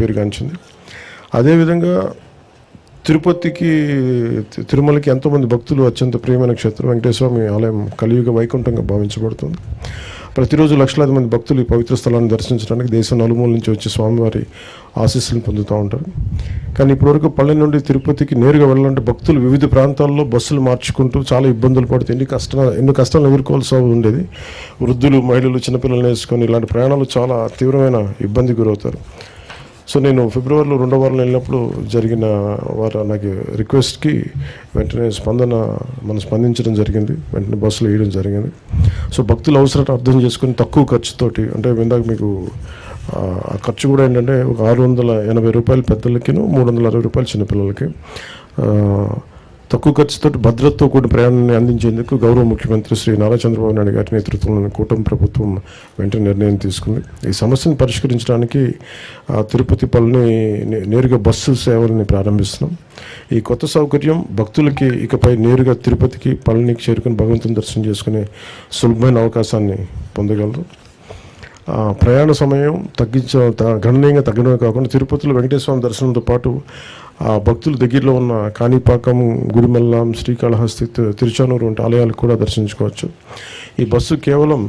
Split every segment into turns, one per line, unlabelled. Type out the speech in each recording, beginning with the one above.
పేరుగాంచింది. అదేవిధంగా తిరుపతికి తిరుమలకి ఎంతోమంది భక్తులు అత్యంత ప్రియమైన క్షేత్రం వెంకటేశ్వర ఆలయం కలియుగ వైకుంఠంగా భావించబడుతుంది. ప్రతిరోజు లక్షలాది మంది భక్తులు ఈ పవిత్ర స్థలాన్ని దర్శించడానికి దేశం నలుమూల నుంచి వచ్చి స్వామివారి ఆశీస్సులను పొందుతూ ఉంటారు. కానీ ఇప్పటివరకు పల్లె నుండి తిరుపతికి నేరుగా వెళ్ళాలంటే భక్తులు వివిధ ప్రాంతాల్లో బస్సులు మార్చుకుంటూ చాలా ఇబ్బందులు పడుతూ ఎన్ని కష్ట ఎన్నో కష్టాలు ఎదుర్కోవాల్సి ఉండేది. వృద్ధులు మహిళలు చిన్నపిల్లలు వేసుకొని ఇలాంటి ప్రయాణాలు చాలా తీవ్రమైన ఇబ్బంది గురవుతారు. సో నేను ఫిబ్రవరిలో రెండో వారంలో వెళ్ళినప్పుడు జరిగిన వారు నాకు రిక్వెస్ట్కి వెంటనే స్పందన మనం స్పందించడం జరిగింది. వెంటనే బస్సులు వేయడం జరిగింది. సో భక్తుల అవసరాన్ని అర్థం చేసుకుని తక్కువ ఖర్చుతోటి అంటే ఇందాక మీకు ఆ, ఖర్చు కూడా ఏంటంటే ఒక ఆరు వందల ఎనభై రూపాయలు పెద్దలకిను మూడు వందల అరవై రూపాయలు చిన్నపిల్లలకి. తక్కువ ఖర్చుతో భద్రతతో కూడిన ప్రయాణాన్ని అందించేందుకు గౌరవ ముఖ్యమంత్రి శ్రీ నారా చంద్రబాబు నాయుడు గారి నేతృత్వంలోని కూటమి ప్రభుత్వం వెంటనే నిర్ణయం తీసుకుంది. ఈ సమస్యను పరిష్కరించడానికి తిరుపతి పల్లిని నే- నేరుగా బస్సు సేవల్ని ప్రారంభిస్తున్నాం. ఈ కొత్త సౌకర్యం భక్తులకి ఇకపై నేరుగా తిరుపతికి పళనికి చేరుకుని భగవంతుని దర్శనం చేసుకునే సులభమైన అవకాశాన్ని పొందగలరు. ప్రయాణ సమయం తగ్గించ త- గణనీయంగా తగ్గడమే కాకుండా తిరుపతిలో వెంకటేశ్వర దర్శనంతో పాటు ఆ భక్తుల దగ్గరలో ఉన్న కాణిపాకం గుడిమల్లం శ్రీకాళహస్తి తిరుచానూరు వంటి ఆలయాలకు కూడా దర్శించుకోవచ్చు. ఈ బస్సు కేవలం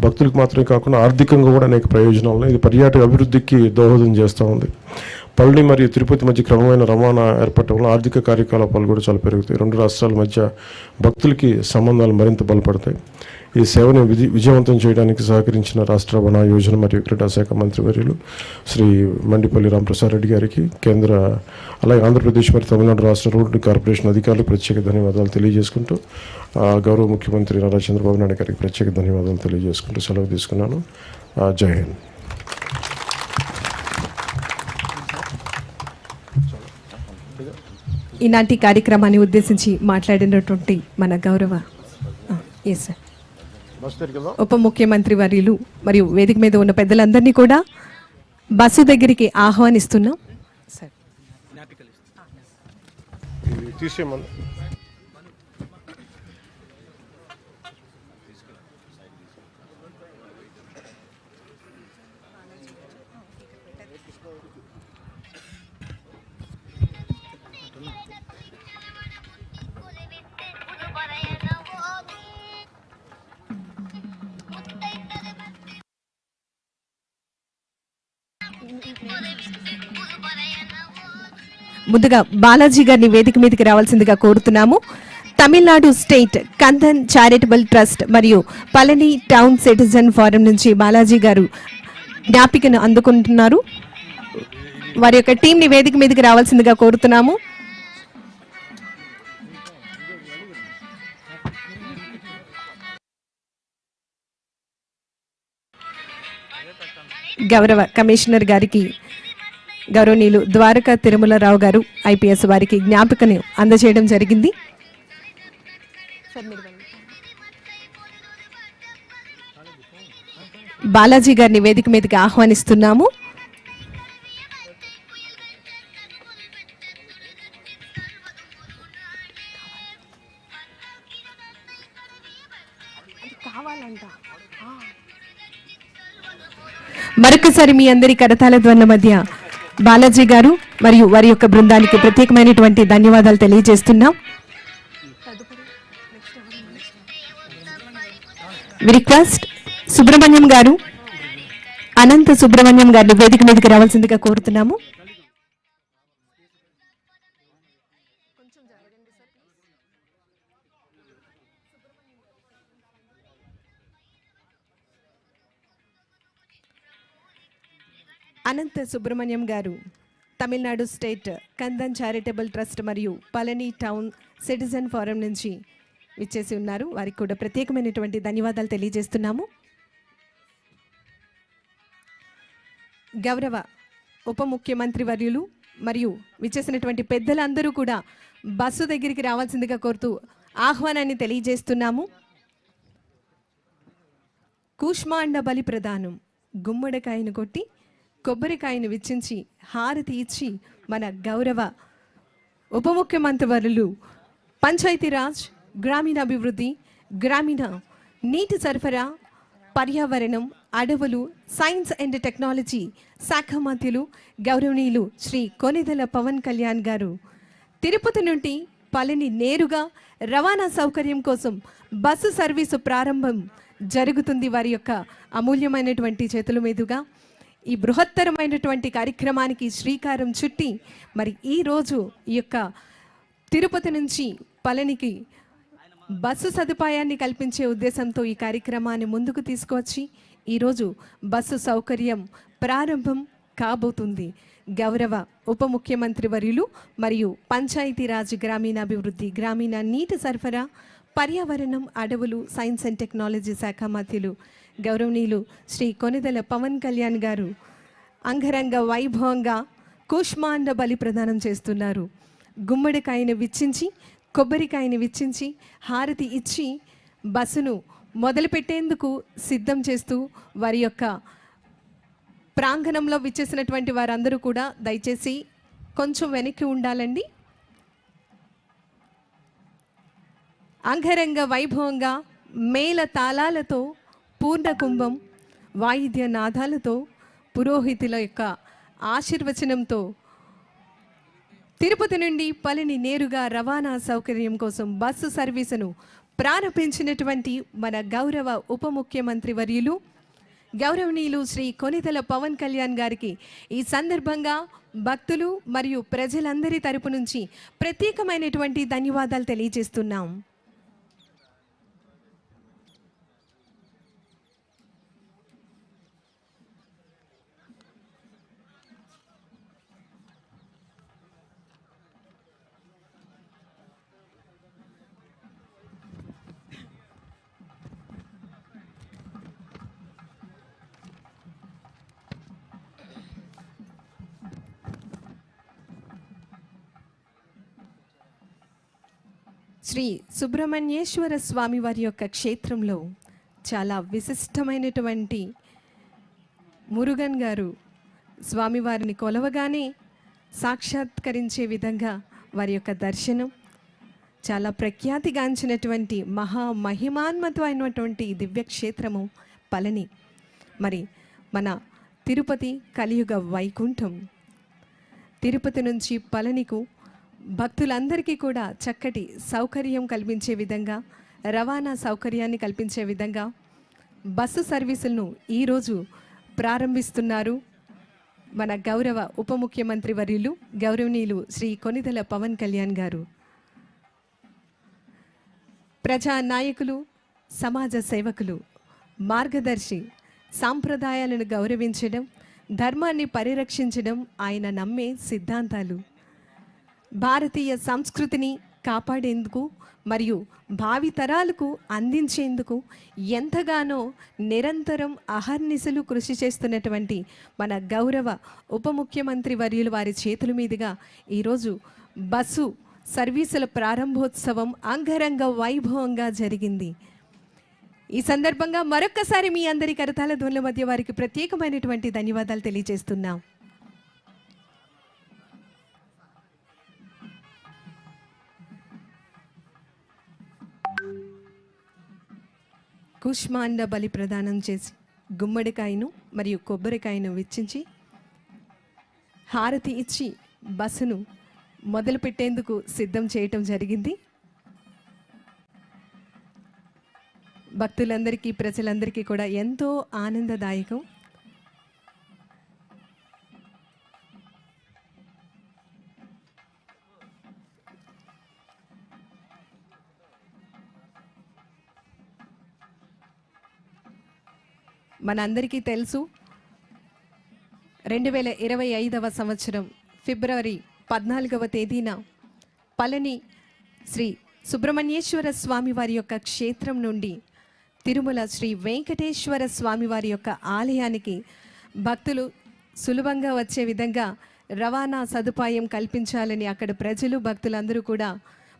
భక్తులకు మాత్రమే కాకుండా ఆర్థికంగా కూడా అనేక ప్రయోజనాలు ఇది పర్యాటక అభివృద్ధికి దోహదం చేస్తూ ఉంది. పళని మరియు తిరుపతి మధ్య క్రమమైన రవాణా ఏర్పడటం వల్ల ఆర్థిక కార్యకలాపాలు కూడా చాలా పెరుగుతాయి. రెండు రాష్ట్రాల మధ్య భక్తులకి సంబంధాలు మరింత బలపడతాయి. ఈ సేవను విధి విజయవంతం చేయడానికి సహకరించిన రాష్ట్ర వన యోజన మరియు క్రీడా శాఖ మంత్రివర్యులు శ్రీ మండిపల్లి రామప్రసాద్ రెడ్డి గారికి కేంద్ర అలాగే ఆంధ్రప్రదేశ్ మరియు తమిళనాడు రాష్ట్ర రోడ్డు కార్పొరేషన్ అధికారులకు ప్రత్యేక ధన్యవాదాలు తెలియజేసుకుంటూ గౌరవ ముఖ్యమంత్రి నారా చంద్రబాబు నాయుడు గారికి ప్రత్యేక ధన్యవాదాలు తెలియజేసుకుంటూ సెలవు తీసుకున్నాను. జై హింద్.
ఈనాటి కార్యక్రమాన్ని ఉద్దేశించి మాట్లాడినటువంటి మన గౌరవ ఎస్ సార్ ఉప ముఖ్యమంత్రి వర్యులు మరియు వేదిక మీద ఉన్న పెద్దలందరినీ కూడా బస్సు దగ్గరికి ఆహ్వానిస్తున్నాం. సార్.
ఇది
ముందుగా బాలాజీ గారిని వేదిక మీదకి రావాల్సిందిగా కోరుతున్నాము. Tamil Nadu state Kandan charitable trust మరియు పళని టౌన్ సిటిజన్ ఫోరం నుంచి బాలాజీ గారు జ్ఞాపికను అందుకుంటున్నారు. వారి యొక్క టీంని వేదిక మీదకి రావాల్సిందిగా కోరుతున్నాము. గౌరవ కమిషనర్ గారికి గౌరవనీయులు ద్వారకా తిరుమలరావు గారు ఐపీఎస్ వారికి జ్ఞాపికను అందజేయడం జరిగింది. బాలాజీ గారిని వేదిక మీదకి ఆహ్వానిస్తున్నాము. మరొకసారి మీ అందరి కరతాల ధ్వనుల మధ్య బాలాజీ గారు మరియు వారి యొక్క బృందానికి ప్రత్యేకమైనటువంటి ధన్యవాదాలు తెలియజేస్తున్నాం. రిక్వెస్ట్ సుబ్రహ్మణ్యం గారు అనంత సుబ్రహ్మణ్యం గారిని వేదిక మీదకి రావాల్సిందిగా కోరుతున్నాము. అనంత సుబ్రహ్మణ్యం గారు Tamil Nadu state Kandan charitable trust మరియు పళని టౌన్ సిటిజన్ ఫోరం నుంచి ఇచ్చేసి ఉన్నారు. వారికి కూడా ప్రత్యేకమైనటువంటి ధన్యవాదాలు తెలియజేస్తున్నాము. గౌరవ ఉప ముఖ్యమంత్రి వర్యులు మరియు విచ్చేసినటువంటి పెద్దలందరూ కూడా బస్సు దగ్గరికి రావాల్సిందిగా కోరుతూ ఆహ్వానాన్ని తెలియజేస్తున్నాము. కూష్మాండ బలి ప్రదానం గుమ్మడికాయను కొట్టి కొబ్బరికాయను విచ్చించి హారతి ఇచ్చి మన గౌరవ ఉప ముఖ్యమంత్రివరులు పంచాయతీరాజ్ గ్రామీణాభివృద్ధి గ్రామీణ నీటి సరఫరా పర్యావరణం అడవులు సైన్స్ అండ్ టెక్నాలజీ శాఖ మంత్రులు గౌరవనీయులు శ్రీ కొనిదెల పవన్ కళ్యాణ్ గారు. తిరుపతి నుండి పళని నేరుగా రవాణా సౌకర్యం కోసం బస్సు సర్వీసు ప్రారంభం జరుగుతుంది. వారి యొక్క అమూల్యమైనటువంటి చేతుల మీదుగా ఈ బృహత్తరమైనటువంటి కార్యక్రమానికి శ్రీకారం చుట్టి మరి ఈరోజు ఈ యొక్క తిరుపతి నుంచి పళనికి బస్సు సదుపాయాన్ని కల్పించే ఉద్దేశంతో ఈ కార్యక్రమాన్ని ముందుకు తీసుకువచ్చి ఈరోజు బస్సు సౌకర్యం ప్రారంభం కాబోతుంది. గౌరవ ఉప ముఖ్యమంత్రి వర్యులు మరియు పంచాయతీరాజ్ గ్రామీణాభివృద్ధి గ్రామీణ నీటి సరఫరా పర్యావరణం అడవులు సైన్స్ అండ్ టెక్నాలజీ శాఖ మంత్రులు గౌరవనీయులు శ్రీ కొనిదెల పవన్ కళ్యాణ్ గారు అంగరంగ వైభవంగా కూష్మాండ బలి ప్రదానం చేస్తున్నారు. గుమ్మడికాయను విచ్చించి కొబ్బరికాయని విచ్చించి హారతి ఇచ్చి బస్సును మొదలుపెట్టేందుకు సిద్ధం చేస్తూ వారి యొక్క ప్రాంగణంలో విచ్చేసినటువంటి వారందరూ కూడా దయచేసి కొంచెం వెనక్కి ఉండాలండి. అంగరంగ వైభవంగా మేళ తాళాలతో పూర్ణ కుంభం వాయిద్య నాదాలతో పురోహితుల యొక్క ఆశీర్వచనంతో తిరుపతి నుండి పలిని నేరుగా రవాణా సౌకర్యం కోసం బస్సు సర్వీసును ప్రారంభించినటువంటి మన గౌరవ ఉప ముఖ్యమంత్రి వర్యులు గౌరవనీయులు శ్రీ కొనితల పవన్ కళ్యాణ్ గారికి ఈ సందర్భంగా భక్తులు మరియు ప్రజలందరి తరపు నుంచి ప్రత్యేకమైనటువంటి ధన్యవాదాలు తెలియజేస్తున్నాం. శ్రీ సుబ్రహ్మణ్యేశ్వర స్వామి వారి యొక్క క్షేత్రంలో చాలా విశిష్టమైనటువంటి మురుగన్ గారు స్వామివారిని కొలవగానే సాక్షాత్కరించే విధంగా వారి యొక్క దర్శనం చాలా ప్రఖ్యాతిగాంచినటువంటి మహామహిమాన్మతమైనటువంటి దివ్యక్షేత్రము పళని. మరి మన తిరుపతి కలియుగ వైకుంఠం తిరుపతి నుంచి పళనికు భక్తులందరికీ కూడా చక్కటి సౌకర్యం కల్పించే విధంగా రవాణా సౌకర్యాన్ని కల్పించే విధంగా బస్సు సర్వీసులను ఈరోజు ప్రారంభిస్తున్నారు మన గౌరవ ఉప ముఖ్యమంత్రి వర్యులు గౌరవనీయులు శ్రీ కొనిదల పవన్ కళ్యాణ్ గారు. ప్రజా నాయకులు సమాజ సేవకులు మార్గదర్శి సాంప్రదాయాలను గౌరవించడం ధర్మాన్ని పరిరక్షించడం ఆయన నమ్మే సిద్ధాంతాలు. భారతీయ సంస్కృతిని కాపాడేందుకు మరియు భావితరాలకు అందించేందుకు ఎంతగానో నిరంతరం అహర్నిశలు కృషి చేస్తున్నటువంటి మన గౌరవ ఉప ముఖ్యమంత్రి వర్యులు వారి చేతుల మీదుగా ఈరోజు బస్సు సర్వీసుల ప్రారంభోత్సవం అంగరంగ వైభవంగా జరిగింది. ఈ సందర్భంగా మరొక్కసారి మీ అందరి కరతాల ధ్వనుల మధ్య వారికి ప్రత్యేకమైనటువంటి ధన్యవాదాలు తెలియజేస్తున్నాం. కుష్మాండ బలి ప్రదానం చేసి గుమ్మడికాయను మరియు కొబ్బరికాయను వెచ్చించి హారతి ఇచ్చి బస్సును మొదలుపెట్టేందుకు సిద్ధం చేయటం జరిగింది. భక్తులందరికీ ప్రజలందరికీ కూడా ఎంతో ఆనందదాయకం. మనందరికీ తెలుసు. రెండు వేల ఇరవై ఐదవ సంవత్సరం ఫిబ్రవరి పద్నాలుగవ తేదీన పళని శ్రీ సుబ్రహ్మణ్యేశ్వర స్వామి వారి యొక్క క్షేత్రం నుండి తిరుమల శ్రీ వెంకటేశ్వర స్వామి వారి యొక్క ఆలయానికి భక్తులు సులభంగా వచ్చే విధంగా రవాణా సదుపాయం కల్పించాలని అక్కడ ప్రజలు భక్తులందరూ కూడా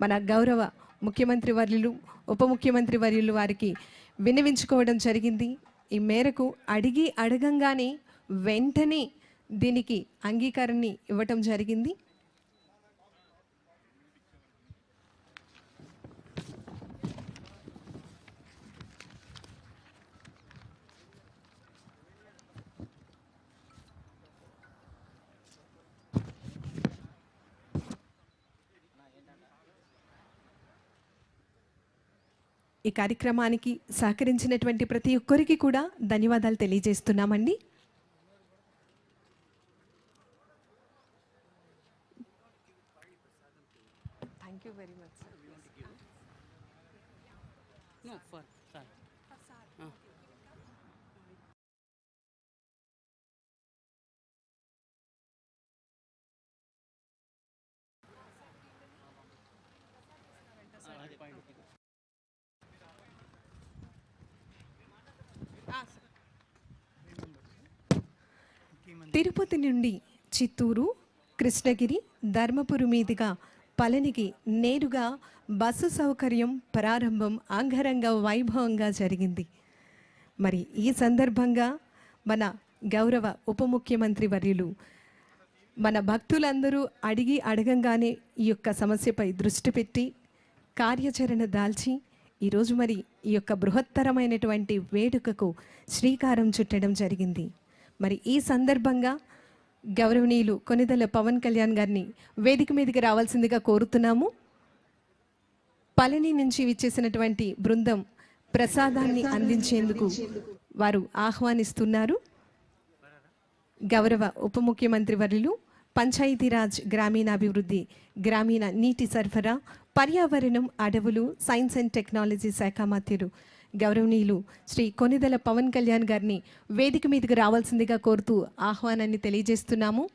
మన గౌరవ ముఖ్యమంత్రి వర్యులు ఉప ముఖ్యమంత్రి వర్యులు వారికి విన్నవించుకోవడం జరిగింది. ఈ మేరకు అడిగి అడగంగానే వెంటనే దీనికి అంగీకారాన్ని ఇవ్వటం జరిగింది. ఈ కార్యక్రమానికి సహకరించినటువంటి ప్రతి ఒక్కరికి కూడా ధన్యవాదాలు తెలియజేస్తున్నామండి. Thank you very much sir Tirupati నుండి చిత్తూరు కృష్ణగిరి ధర్మపురి మీదుగా పళనికి నేరుగా బస్సు సౌకర్యం ప్రారంభం అంగరంగ వైభవంగా జరిగింది. మరి ఈ సందర్భంగా మన గౌరవ ఉప ముఖ్యమంత్రి వర్యులు మన భక్తులందరూ అడిగి అడగంగానే ఈ యొక్క సమస్యపై దృష్టి పెట్టి కార్యాచరణ దాల్చి ఈరోజు మరి ఈ యొక్క బృహత్తరమైనటువంటి వేడుకకు శ్రీకారం చుట్టడం జరిగింది. మరి ఈ సందర్భంగా గౌరవనీయులు కొనిదల పవన్ కళ్యాణ్ గారిని వేదిక మీదకి రావాల్సిందిగా కోరుతున్నాము. పళని నుంచి విచ్చేసినటువంటి బృందం ప్రసాదాన్ని అందించేందుకు వారు ఆహ్వానిస్తున్నారు. గౌరవ ఉప ముఖ్యమంత్రి వర్యులు పంచాయతీరాజ్ గ్రామీణాభివృద్ధి గ్రామీణ నీటి సరఫరా పర్యావరణం అడవులు సైన్స్ అండ్ టెక్నాలజీ శాఖ మంత్రులు గౌరవనీయులు శ్రీ కొనిదల పవన్ కళ్యాణ్ గారిని వేదిక మీదకు రావాల్సిందిగా కోరుతూ ఆహ్వానాన్ని తెలియజేస్తున్నాము.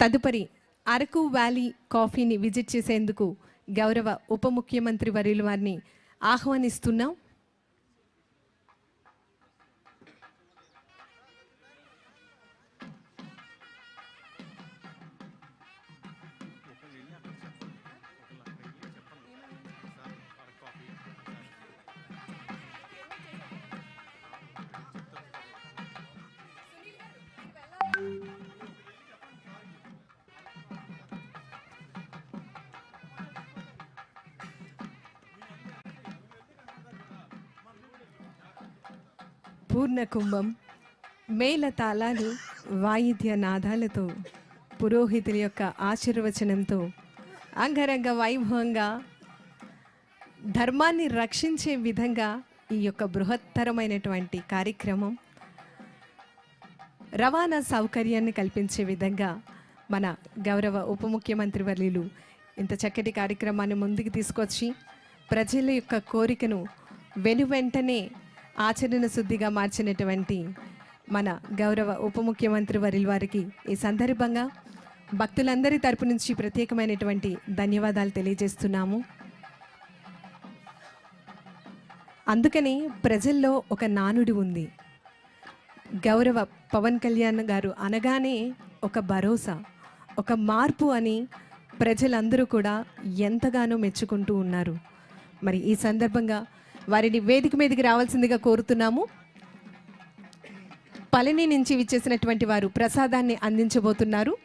తదుపరి అరకు వ్యాలీ కాఫీని విజిట్ చేసేందుకు గౌరవ ఉప ముఖ్యమంత్రి వర్యుల వారిని ఆహ్వానిస్తున్నాం. పూర్ణ కుంభం మేళ తాళాలు వాయిద్య నాదాలతో పురోహితుల యొక్క ఆశీర్వచనంతో అంగరంగ వైభవంగా ధర్మాన్ని రక్షించే విధంగా ఈ యొక్క బృహత్తరమైనటువంటి కార్యక్రమం రవాణా సౌకర్యాన్ని కల్పించే విధంగా మన గౌరవ ఉప ముఖ్యమంత్రి వర్యులు ఇంత చక్కటి కార్యక్రమాన్ని ముందుకు తీసుకొచ్చి ప్రజల యొక్క కోరికను వెనువెంటనే ఆచరణ శుద్ధిగా మార్చినటువంటి మన గౌరవ ఉప ముఖ్యమంత్రి వరిల్ వారికి ఈ సందర్భంగా భక్తులందరి తరపు నుంచి ప్రత్యేకమైనటువంటి ధన్యవాదాలు తెలియజేస్తున్నాము. అందుకని ప్రజల్లో ఒక నానుడి ఉంది. గౌరవ పవన్ కళ్యాణ్ గారు అనగానే ఒక భరోసా ఒక మార్పు అని ప్రజలందరూ కూడా ఎంతగానో మెచ్చుకుంటూ ఉన్నారు. మరి ఈ సందర్భంగా వారిని వేదిక మీదకి రావాల్సిందిగా కోరుతున్నాము. పళని నుంచి విచ్చేసినటువంటి వారు ప్రసాదాన్ని అందించబోతున్నారు.